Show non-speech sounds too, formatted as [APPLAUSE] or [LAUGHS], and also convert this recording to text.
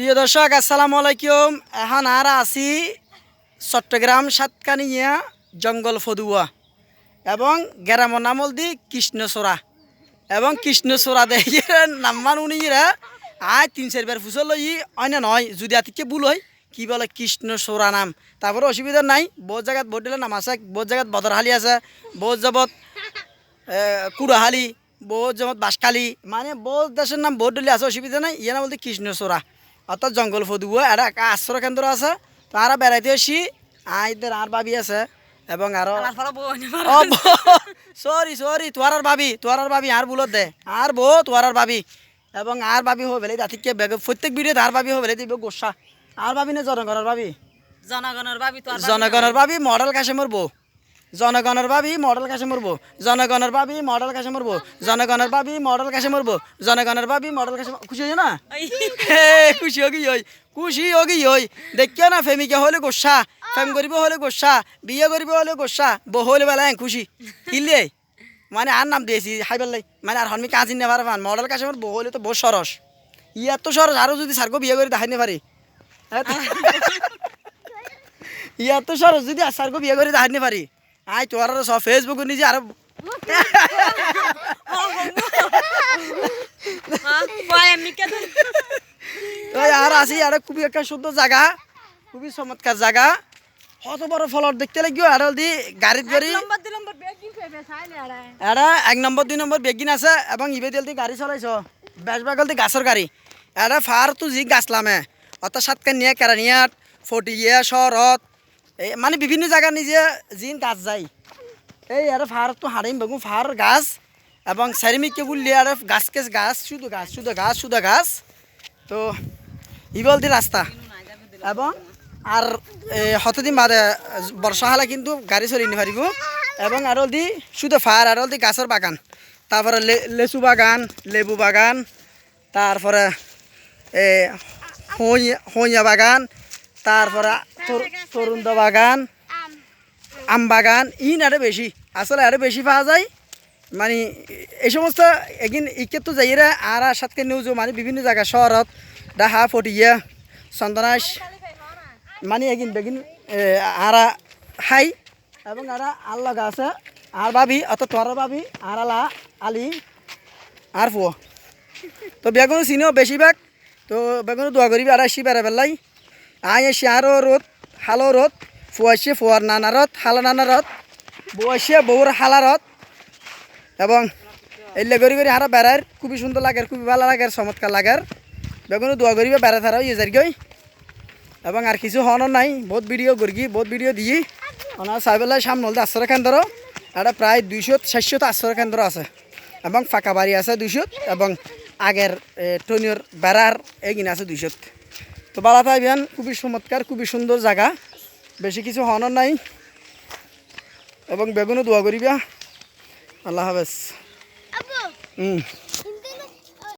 প্রিয় দর্শক, আসসালামু আলাইকুম। এখন আর আছি চট্টগ্রাম সাতকানিয়া জঙ্গল ফদুয়া এবং গ্রামের নাম দি কৃষ্ণচূড়া। এবং কৃষ্ণচূড়া দেখে নাম্বার উনিরা আয় তিন চারবার ফুসল লই অন্য নয়, যদি আতিকে ভুল হয়, কি বলে কৃষ্ণচূড়া নাম। তারপরে অসুবিধা নাই, বহুত জায়গাত বহুত দিলে নাম আছে, বহুত জায়গাত বদরহালি আছে, বহুত জবত কুড়াহালি, বহুত জমত বাসকালি মানে বহুত দেশের নাম বহুত ডলি আছে, অসুবিধা নাই ইয়ে নাম বলতে কৃষ্ণচূড়া। অর্থাৎ জঙ্গল ফদুয়া এটা একটা আশ্রয় কেন্দ্র আছে। তারা বেড়াইতে আসি। আইদের আর বাবি আছে। এবং আরও সরি সরি তোয়ার আর ভাবি তোয়ার আর ভাবি আর বুলত দে। আর বো তোয়ার আর ভাবি। এবং আর ভাবি হয়ে বেলে দাতিকে বেগ প্রত্যেক ভিডিও আর ভাবি হয়ে বেলে দিব গোসা আর ভাবি না জনগণের ভাবি? জনগণের ভাবি তো জনগণের ভাবি। মডেল কাছে মরবো জনগণের ভাবি মডেল কাছে মরবো। জনগণের ভাবি মডেল কাছে মরবো। জনগণের ভাবি মডেল কাছে মরবো। জনগণের ভাবি মডেল কাছে খুশি হয়ে না? হে খুশি হগি হই। খুশি হগি হই। দেখিও না ফেমিকে হলে গোসা। ফেম করিব হলে গোসা। বিয়ে করিব হলে গোসা। বউ হলে বেলা খুশি। কিনলে মানে আর নাম দিয়েছি হাই বেলাই মানে আর হনমি কাজিন নেবার পান মডেল কাছে আমার বউ হলে তো বহু সরস। ই এত সরস আরও যদি সার্গো বিয়ে করে দেখাই পারি ইয়া তো [LAUGHS] সরস যদি আর সার্গো বিয়ে করে দেখাই পারি আই তোর আর সব ফেসবুক নিজে আর আর আসি আর খুবই একটা সুন্দর জায়গা খুবই চমৎকার জায়গা। কত বড় ফলর দেখতে লাগিও আর দি গাড়িত গাড়ি এটা এক নম্বর দুই নম্বর বেগিন আছে এবং ইবে দিল দি গাড়ি চলাইছ। বেশ বাগল দি গাছের গাড়ি। এটা ফার তো জি গাছলামে অর্থাৎ সাতকান নিয়ে কেরানিয়াত ফটিয়া শহরত এই মানে বিভিন্ন জায়গা নিজে জিন গাছ যায়। এই আর ফার তো হারিম বেগুন, ফার গাছ এবং সেরিমিককে বললি আর গাছ কেস গাছ, শুধু গাছ শুধু গাছ শুধু গাছ। তো ইবল দি রাস্তা। এবং আর হতদিন বাদে বর্ষা হলে কিন্তু গাড়ি চলি নি পারিব। এবং আর দি শুধু ফার, আর দি গাছের বাগান। তারপরে লেচু বাগান, লেবু বাগান, তারপরে হইয়া বাগান, তারপরে তর- তরুণ বাগান আম বাগান ইন আরও বেশি, আসলে আরও বেশি পাওয়া যায়। মানে এই সমস্ত এগিন ইকে তো যাইরা আর আর সাথে নিউজ মানে বিভিন্ন জায়গা, শহরত, ডাহা, ফটিয়া চন্দনাশ মানে এগিন বেগিন আরা হাই, এবং আরা আল্লাহ আছে আর ভাবি অত তোর ভাবি আর আলা আলি, আর ফুয়। তো বেগুন চিনিও বেশিরভাগ তো বেগুন দোয়া করিবি, আর আসি বেড়া বেলাই আই এসে আরও রোদ হালো রোদ ফুয়াইছে ফুয়ার নানারত হালো নানারত বউয়াইছে বউর হালারত এবং এলে করি করি আরও বেড়ার খুবই সুন্দর লাগে খুবই ভালো লাগে চমৎকার লাগার। বেগুন দোয়া করিবে বেড়া থারাও ইয়ে যার এবং আর কিছু হন নাই, বহুত ভিডিও করি বহুত ভিডিও দিয়ে ওনার সাইবেলায় সামনে হলতে আশ্রয় কেন্দ্র এটা প্রায় দুইশো চারশোতে আশ্রয় কেন্দ্র আছে। এবং ফাঁকা বাড়ি আছে দুইশো এবং আগের টনিয়র বেড়ার এগিন আছে দুইশো তো বালা থাকবেন খুবই চমৎকার খুবই সুন্দর জায়গা। বেশি কিছু হওয়ানোর নাই। এবং বেগুনও দোয়া করিবা। আল্লাহ হাফেজ। হুম